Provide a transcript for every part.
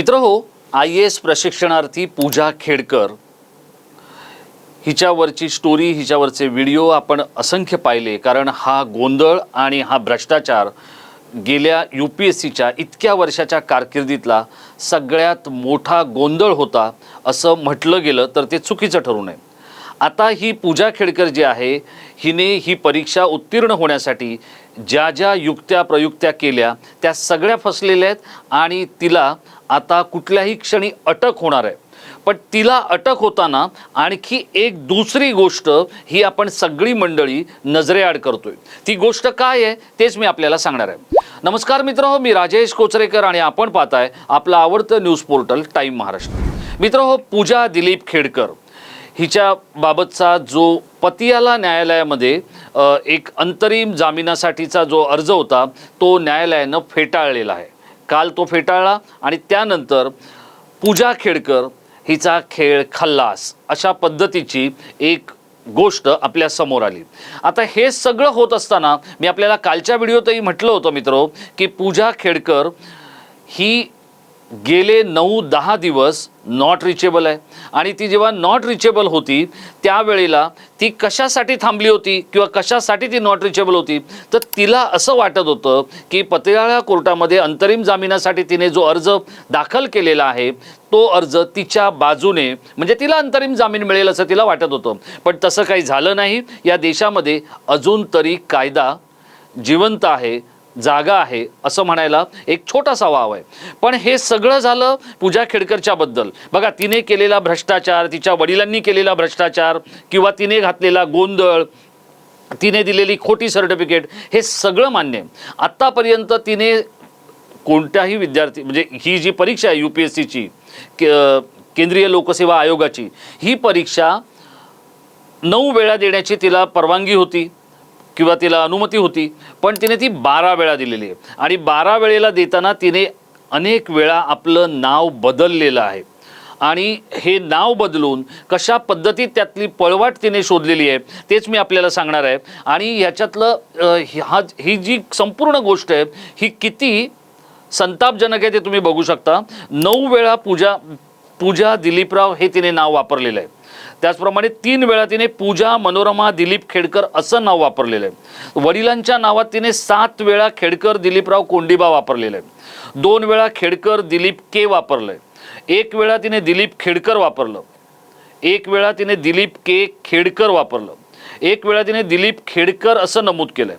मित्र हो I S प्रशिक्षणार्थी पूजा खेडकर हिच्यावरची स्टोरी हिच्यावरचे व्हिडिओ आपण असंख्य पाहिले कारण हा गोंधळ आणि हा भ्रष्टाचार गेल्या यू पी एस सीच्या इतक्या वर्षाच्या कारकिर्दीतला सगळ्यात मोठा गोंधळ होता असं म्हटलं गेलं तर ते चुकीचं ठरू नये. आता ही पूजा खेडकर जी आहे हिने ही परीक्षा उत्तीर्ण होण्यासाठी ज्या ज्या युक्त्या प्रयुक्त्या केल्या त्या सगळ्या फसलेल्या आहेत आणि तिला आता कुठल्याही क्षणी अटक होणार आहे. पण तिला अटक होताना आणखी एक दुसरी गोष्ट ही आपण सगळी मंडळी नजरेआड करतोय. ती गोष्ट काय आहे तेच मी आपल्याला सांगणार आहे. नमस्कार मित्र हो मी राजेश कोचरेकर आणि आपण पाहताय आपलं आवडतं न्यूज पोर्टल टाईम महाराष्ट्र. मित्र हो पूजा दिलीप खेडकर. हिच्या बाबतचा जो पतियाला न्यायालयामध्ये एक अंतरिम जामिनासाठीचा जो अर्ज होता तो न्यायालयानं फेटाळलेला आहे. काल तो फेटाळला आणि त्यानंतर पूजा खेडकर हिचा खेळ खल्लास अशा पद्धतीची एक गोष्ट आपल्यासमोर आली. आता हे सगळं होत असताना मी आपल्याला कालच्या व्हिडिओतही म्हटलं होतं मित्रो की पूजा खेडकर ही गेले नऊ दहा दिवस नॉट रिचेबल आहे. आणि ती जेव्हा नॉट रिचेबल होती त्यावेळेला ती कशासाठी थांबली होती किंवा कशासाठी ती नॉट रिचेबल होती? तर तिला असं वाटत होतं की पतियाळा कोर्टामध्ये अंतरिम जामिनासाठी तिने जो अर्ज दाखल केलेला आहे तो अर्ज तिच्या बाजूने म्हणजे तिला अंतरिम जामीन मिळेल असं तिला वाटत होतं. पण तसं काही झालं नाही. या देशामध्ये अजून तरी कायदा जिवंत आहे. जागा आहे असं म्हणायला एक छोटासा वाव आहे. पण हे सगळं झालं पूजा खेडकरच्या बद्दल. बघा तिने केलेला भ्रष्टाचार तिच्या वडिलांनी केलेला भ्रष्टाचार किंवा तिने घातलेला गोंधळ तिने दिलेली खोटी सर्टिफिकेट हे सगळं मान्य आहे. आत्तापर्यंत तिने कोणत्याही विद्यार्थी म्हणजे ही जी परीक्षा आहे यू पी एस सीची केंद्रीय लोकसेवा आयोगाची ही परीक्षा नऊ वेळा देण्याची तिला परवानगी होती. किंवा तिला अनुमती होती पण तिने ती बारा वेळा दिलेली आहे. आणि बारा वेळेला देताना तिने अनेक वेळा आपलं नाव बदललेलं आहे. आणि हे नाव बदलून कशा पद्धतीत त्यातली पळवाट तिने शोधलेली आहे तेच मी आपल्याला सांगणार आहे. आणि ह्याच्यातलं हा ही जी संपूर्ण गोष्ट आहे ही किती संतापजनक आहे ते तुम्ही बघू शकता. नऊ वेळा पूजा पूजा दिलीपराव हे तिने नाव वापरलेलं आहे. त्याचप्रमाणे तीन वेळा तिने पूजा मनोरमा दिलीप खेडकर असं नाव वापरलेलं आहे. वडिलांच्या नावात तिने सात वेळा खेडकर दिलीपराव कोंडिबा वापरलेलं आहे. दोन वेळा खेडकर दिलीप के वापरलं आहे एक वेळा तिने दिलीप खेडकर वापरलं. एक वेळा तिने दिलीप के खेडकर वापरलं. एक वेळा तिने दिलीप खेडकर असं नमूद केलंय.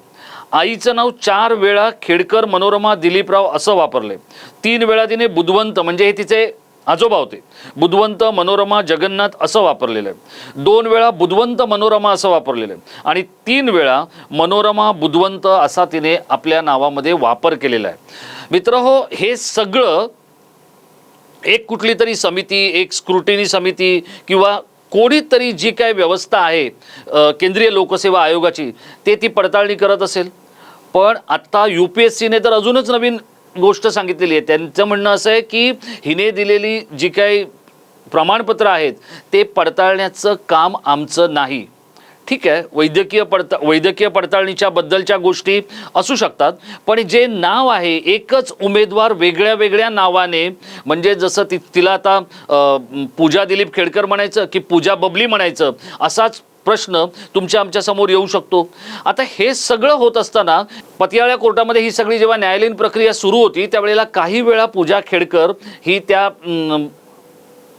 आईचं नाव चार वेळा खेडकर मनोरमा दिलीपराव असं वापरले तीन वेळा तिने बुधवंत म्हणजे हे तिचे आजोबा होते. बुधवंत मनोरमा जगन्नाथ असं वापरलेलं आहे. दोन वेळा बुधवंत मनोरमा असं वापरलेलं आहे. आणि तीन वेळा मनोरमा बुधवंत असा तिने आपल्या नावामध्ये वापर केलेला आहे. मित्र हो हे सगळं एक कुठली तरी समिती एक स्क्रुटिनी समिती किंवा कोणीतरी जी काय व्यवस्था आहे केंद्रीय लोकसेवा आयोगाची ते ती पडताळणी करत असेल. पण आत्ता यू पी एस सीने तर अजूनच नवीन गोष्ट सांगितलेली आहे. त्यांचं म्हणणं असं आहे की हिने दिलेली जी काही प्रमाणपत्र आहेत ते पडताळण्याचं काम आमचं नाही. ठीक आहे वैद्यकीय पडता वैद्यकीय पडताळणीच्या बद्दलच्या गोष्टी असू शकतात पण जे नाव आहे एकच उमेदवार वेगळ्या वेगळ्या नावाने म्हणजे जसं ति तिला आता पूजा दिलीप खेडकर म्हणायचं की पूजा बबली म्हणायचं असाच प्रश्न तुमच्या आमच्यासमोर येऊ शकतो. आता हे सगळं होत असताना पतियाळ्या कोर्टामध्ये ही सगळी जेव्हा न्यायालयीन प्रक्रिया सुरू होती त्यावेळेला काही वेळा पूजा खेडकर ही त्या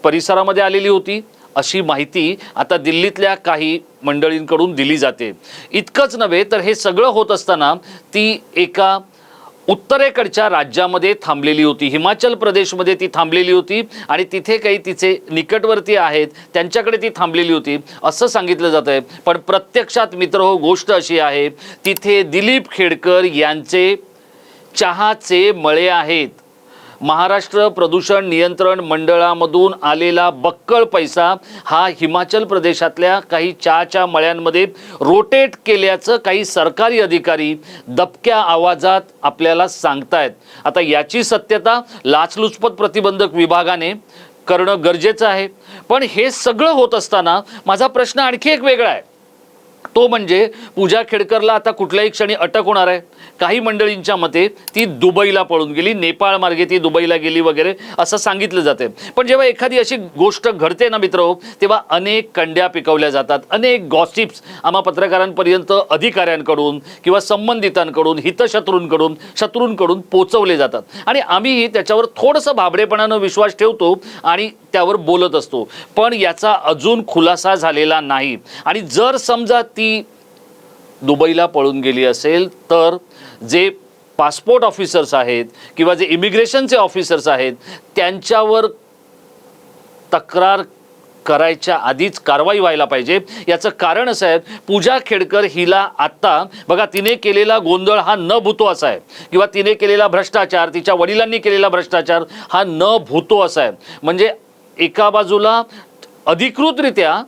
परिसरामध्ये आलेली होती. अशी माहिती आता दिल्लीतल्या काही मंडळींकडून दिली जाते. इतकंच नव्हे तर हे सगळं होत असताना ती एका उत्तरेकडच्या राज्यामध्ये थांबलेली होती. हिमाचल प्रदेशमध्ये ती थांबलेली होती आणि तिथे काही तिचे निकटवर्ती आहेत त्यांच्याकडे ती थांबलेली होती असं सांगितलं जात आहे. पण प्रत्यक्षात मित्र हो गोष्ट अशी आहे तिथे दिलीप खेडकर यांचे चहाचे मळे आहेत. महाराष्ट्र प्रदूषण नियंत्रण मंडळामधून आलेला बक्कळ पैसा हा हिमाचल प्रदेशातल्या काही चहाच्या मळ्यांमध्ये रोटेट केल्याचं काही सरकारी अधिकारी दबक्या आवाजात आपल्याला सांगतायत. आता याची सत्यता लाचलुचपत प्रतिबंधक विभागाने करणं गरजेचं आहे. पण हे सगळं होत असताना माझा प्रश्न आणखी एक वेगळा आहे. तो म्हणजे पूजा खेडकरला आता कुठल्याही क्षणी अटक होणार आहे. काही मंडळींच्या मते ती दुबईला पळून गेली नेपाळ मार्गे ती दुबईला गेली वगैरे असं सांगितलं जाते. पण जेव्हा एखादी अशी गोष्ट घडते ना मित्र हो, तेव्हा अनेक कंड्या पिकवल्या जातात अनेक गॉसिप्स आम्हा पत्रकारांपर्यंत अधिकाऱ्यांकडून किंवा संबंधितांकडून हितशत्रूंकडून शत्रूंकडून पोचवले जातात. आणि आम्हीही त्याच्यावर थोडंसं भाबडेपणानं विश्वास ठेवतो आणि त्यावर बोलत असतो. पण याचा अजून खुलासा झालेला नाही. आणि जर समजा ती दुबईला पळून गेली असेल तर जे पासपोर्ट ऑफिसर्स आहेत किंवा जे इमिग्रेशनचे ऑफिसर्स आहेत त्यांच्यावर तक्रार करायच्या आधीच कारवाई व्हायला पाहिजे. याचं कारण असं आहे पूजा खेडकर हिला आत्ता बघा तिने केलेला गोंधळ हा न भूतो असा आहे. किंवा तिने केलेला भ्रष्टाचार तिच्या वडिलांनी केलेला भ्रष्टाचार हा न भूतो असा आहे. म्हणजे एका बाजूला अधिकृतरित्या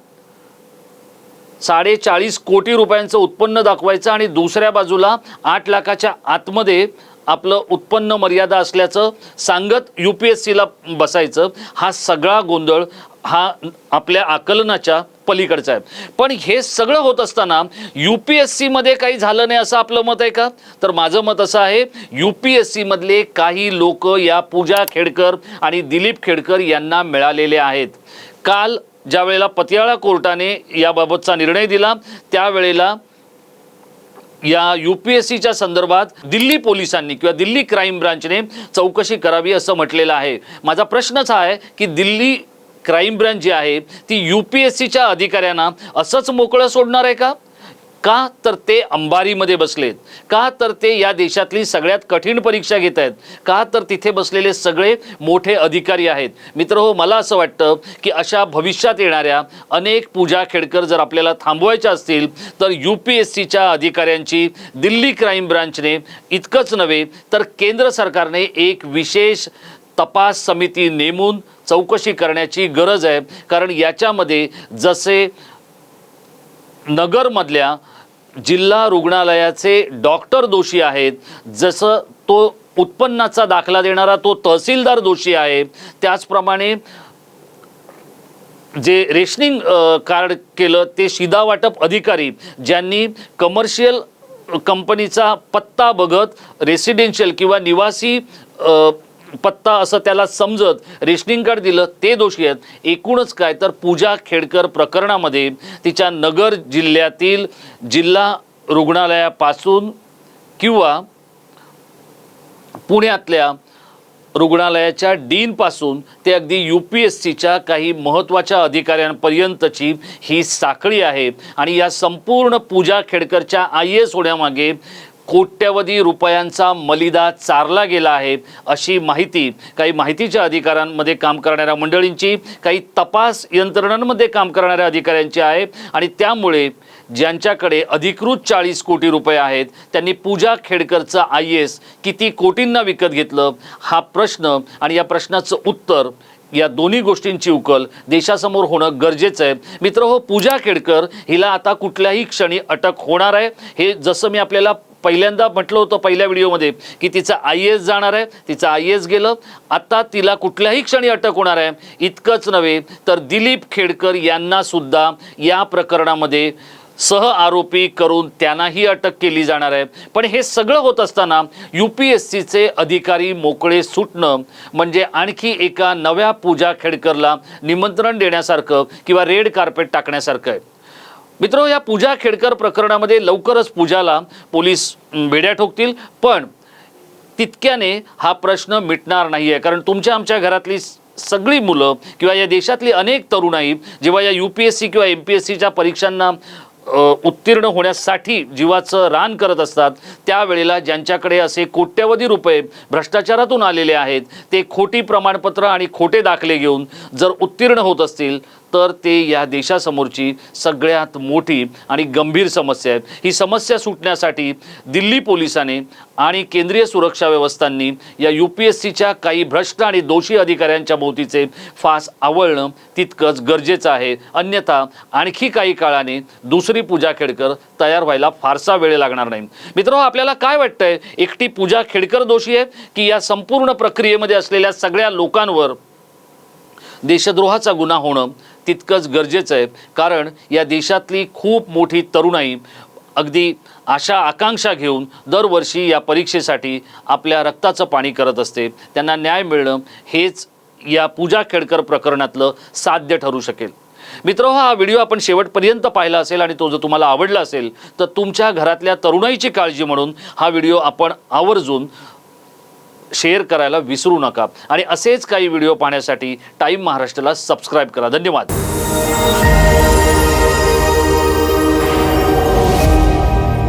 साडेचाळीस कोटी रुपयांचं उत्पन्न दाखवायचं आणि दुसऱ्या बाजूला आठ लाखाच्या आतमध्ये आपलं उत्पन्न मर्यादा असल्याचं सांगत यू पी एस सीला बसायचं हा सगळा गोंधळ हा आपल्या आकलनाच्या पलीकडचा आहे. पण हे सगळं होत असताना यू पी एस सीमध्ये काही झालं नाही असं आपलं मत आहे का? तर माझं मत असं आहे यू पी एस सीमधले काही लोक या पूजा खेडकर आणि दिलीप खेडकर यांना मिळालेले आहेत. काल ज्या वेळेला पतियाळा कोर्टाने याबाबतचा निर्णय दिला त्यावेळेला या यू पी एस सीच्या संदर्भात दिल्ली पोलिसांनी किंवा दिल्ली क्राईम ब्रांचने चौकशी करावी असं म्हटलेलं आहे. माझा प्रश्नच हा आहे की दिल्ली क्राईम ब्रांच जी आहे ती यू पी एस सीच्या अधिकाऱ्यांना असंच मोकळं सोडणार आहे का? का तर ते अंबारीमध्ये बसलेत? का तर ते या देशातली सगळ्यात कठीण परीक्षा घेत आहेत? का तर तिथे बसलेले सगळे मोठे अधिकारी आहेत? मित्र हो मला असं वाटतं की अशा भविष्यात येणाऱ्या अनेक पूजा खेडकर जर आपल्याला थांबवायच्या असतील तर यू पी एस सीच्या अधिकाऱ्यांची दिल्ली क्राईम ब्रांचने इतकंच नव्हे तर केंद्र सरकारने एक विशेष तपास समिती नेमून चौकशी करण्याची गरज आहे. कारण याच्यामध्ये जसे नगरमधल्या जिल्हा रुग्णालयाचे डॉक्टर दोषी आहेत जसं तो उत्पन्नाचा दाखला देणारा तो तहसीलदार दोषी आहे त्याचप्रमाणे जे रेशनिंग कार्ड केलं ते शिदा वाटप अधिकारी ज्यांनी कमर्शियल कंपनीचा पत्ता बघत रेसिडेन्शियल किंवा निवासी पत्ता असं त्याला समजत रेशनिंग कार्ड दिलं ते दोषी आहेत. एकूणच काय तर पूजा खेडकर प्रकरणामध्ये तिच्या नगर जिल्ह्यातील जिल्हा रुग्णालयापासून किंवा पुण्यातल्या रुग्णालयाच्या डीनपासून ते अगदी यू पी एस सीच्या काही महत्त्वाच्या अधिकाऱ्यांपर्यंतची ही साखळी आहे. आणि या संपूर्ण पूजा खेडकरच्या आय एस होण्यामागे कोट्यवधी रुपयांचा मलिदा चारला गेला आहे. अशी माहिती काही माहितीच्या अधिकारांमध्ये काम करणाऱ्या मंडळींची काही तपास यंत्रणांमध्ये काम करणाऱ्या अधिकाऱ्यांची आहे. आणि त्यामुळे ज्यांच्याकडे अधिकृत चाळीस कोटी रुपये आहेत त्यांनी पूजा खेडकरचं आय एस किती कोटींना विकत घेतलं? हा प्रश्न आणि या प्रश्नाचं उत्तर या दोन्ही गोष्टींची उकल देशासमोर होणं गरजेचं आहे. मित्र हो पूजा खेडकर हिला आता कुठल्याही क्षणी अटक होणार आहे. हे जसं मी आपल्याला पहिल्यांदा म्हटलं होतं पहिल्या व्हिडिओमध्ये की तिचं आय एस जाणार आहे तिचं आय एस गेलं. आता तिला कुठल्याही क्षणी अटक होणार आहे. इतकंच नव्हे तर दिलीप खेडकर यांना सुद्धा या प्रकरणामध्ये सह आरोपी करून त्यांनाही अटक केली जाणार आहे. पण हे सगळं होत असताना यू पी एस सीचे अधिकारी मोकळे सुटणं म्हणजे आणखी एका नव्या पूजा खेडकरला निमंत्रण देण्यासारखं किंवा रेड कार्पेट टाकण्यासारखं आहे. मित्र या पूजा खेडकर प्रकरणामध्ये लवकरच पूजाला पोलीस बेड्या ठोकतील पण तितक्याने हा प्रश्न मिटणार नाही आहे कारण तुमच्या आमच्या घरातली सगळी मुलं किंवा या देशातली अनेक तरुणाई जेव्हा या यू पी एस सी किंवा एम पी एस सीच्या परीक्षांना उत्तीर्ण होण्यासाठी जीवाचं रान करत असतात त्यावेळेला ज्यांच्याकडे असे कोट्यवधी रुपये भ्रष्टाचारातून आलेले आहेत ते खोटी प्रमाणपत्र आणि खोटे दाखले घेऊन जर उत्तीर्ण होत असतील तर ते या देशासमोरची सगळ्यात मोठी आणि गंभीर समस्या आहे ही समस्या सुटण्यासाठी दिल्ली पोलिसांनी आणि केंद्रीय सुरक्षा व्यवस्थांनी या यू पी एस सीच्या काही भ्रष्ट आणि दोषी अधिकाऱ्यांच्या भोवतीचे फास आवळणं तितकंच गरजेचं आहे. अन्यथा आणखी काही काळाने दुसरी पूजा खेडकर तयार व्हायला फारसा वेळ लागणार नाही. मित्र आपल्याला काय वाटतंय? एकटी पूजा खेडकर दोषी आहे की या संपूर्ण प्रक्रियेमध्ये असलेल्या सगळ्या लोकांवर देशद्रोहाचा गुन्हा होणं तितकंच गरजेचं आहे. कारण या देशातली खूप मोठी तरुणाई अगदी अशा आकांक्षा घेऊन दरवर्षी या परीक्षेसाठी आपल्या रक्ताचं पाणी करत असते. त्यांना न्याय मिळणं हेच या पूजा खेडकर प्रकरणातलं साध्य ठरू शकेल. मित्र हा व्हिडिओ आपण शेवटपर्यंत पाहिला असेल आणि तो जर तुम्हाला आवडला असेल तर तुमच्या घरातल्या तरुणाईची काळजी म्हणून हा व्हिडिओ आपण आवर्जून शेअर करायला विसरू नका. आणि असेच काही व्हिडिओ पाहण्यासाठी टाईम महाराष्ट्राला सबस्क्राईब करा. धन्यवाद.